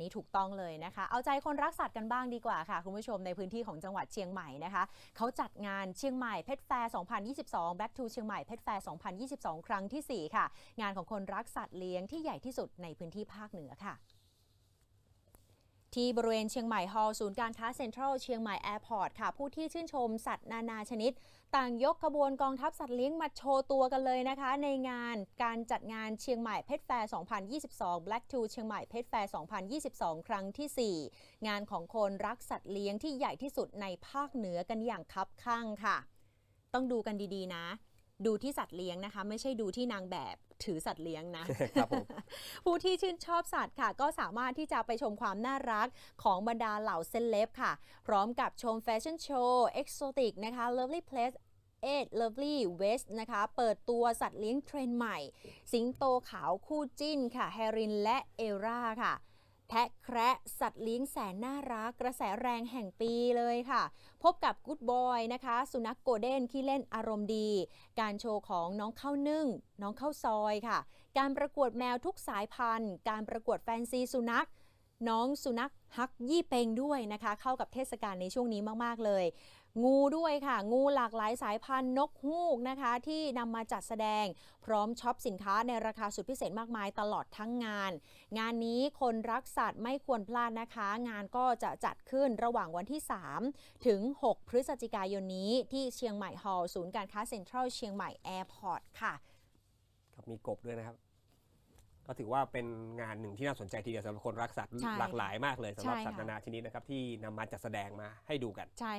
นี่ถูกต้องเลยนะคะ เอาใจคนรักสัตว์กันบ้างดีกว่าค่ะ คุณผู้ชมในพื้นที่ของจังหวัดเชียงใหม่นะคะ เขาจัดงานเชียงใหม่เพชรแฟร์ 2022 Back to เชียงใหม่เพชรแฟร์ 2022 ครั้งทีสี่4 ค่ะ งานของคนรักสัตว์เลี้ยงที่ใหญ่ที่สุดในพื้นที่ภาคเหนือค่ะ ที่บริเวณเชียงใหม่ฮอลล์ศูนย์การค้าเซ็นทรัลเชียงใหม่แอร์พอร์ตค่ะ ผู้ที่ชื่นชมสัตว์นานาชนิด ต่างยกขบวนกองทัพสัตว์เลี้ยงมาโชว์ตัวกันเลยนะคะ ในงานการจัดงานเชียงใหม่เพชรแฟร์ 2022 Black to เชียงใหม่เพชรแฟร์ 2022 ครั้งทีสี่4 งานของคนรักสัตว์เลี้ยงที่ใหญ่ที่สุดในภาคเหนือกันอย่างคับข้างค่ะ ต้องดูกันดีๆนะ ดูที่สัตว์เลี้ยงนะคะ ไม่ใช่ดูที่นางแบบถือสัตว์เลี้ยงนะครับผมผู้ที่ชื่นชอบสัตว์ค่ะ ก็สามารถที่จะไปชมความน่ารักของบรรดาเหล่าเซเลบค่ะ พร้อมกับชมแฟชั่นโชว์เอ็กโซติกนะคะ Lovely Place 8 Lovely West นะคะ เปิดตัวสัตว์เลี้ยงเทรนด์ใหม่ สิงโตขาวคู่จิ้นค่ะ แฮรินและเอราค่ะ แทะแคระสัตว์เลี้ยงแสนน่ารักกระแสแรงแห่งปีเลยค่ะ พบกับกู๊ดบอยนะคะ สุนัขโกลเด้นที่เล่นอารมณ์ดี การโชว์ของน้องข้าวนึ่ง น้องข้าวซอยค่ะ การประกวดแมวทุกสายพันธุ์ การประกวดแฟนซีสุนัข น้องสุนัขฮักยี่เปงด้วยนะคะ เข้ากับเทศกาลในช่วงนี้มาก ๆ เลย งูด้วยค่ะ งูหลากหลายสายพันธุ์นกฮูกนะคะ ที่นำมาจัดแสดง พร้อมช็อปสินค้าในราคาสุดพิเศษมากมายตลอดทั้งงาน งานนี้คนรักสัตว์ไม่ควรพลาดนะคะ งานก็จะจัดขึ้นระหว่างวันที่ 3 ถึง 6 พฤศจิกายนนี้ที่เชียงใหม่ฮอลล์ศูนย์การค้าเซ็นทรัลเชียงใหม่แอร์พอร์ตค่ะครับมีกบด้วยนะครับ ก็ถือว่าเป็นงานหนึ่งที่น่าสนใจทีเดียวสำหรับคนรักสัตว์ใช่หลากหลายมากเลยสำหรับใช่สัตว์ค่ะ นานาชนิดนะครับที่นำมาจัดแสดงมาให้ดูกัน ใช่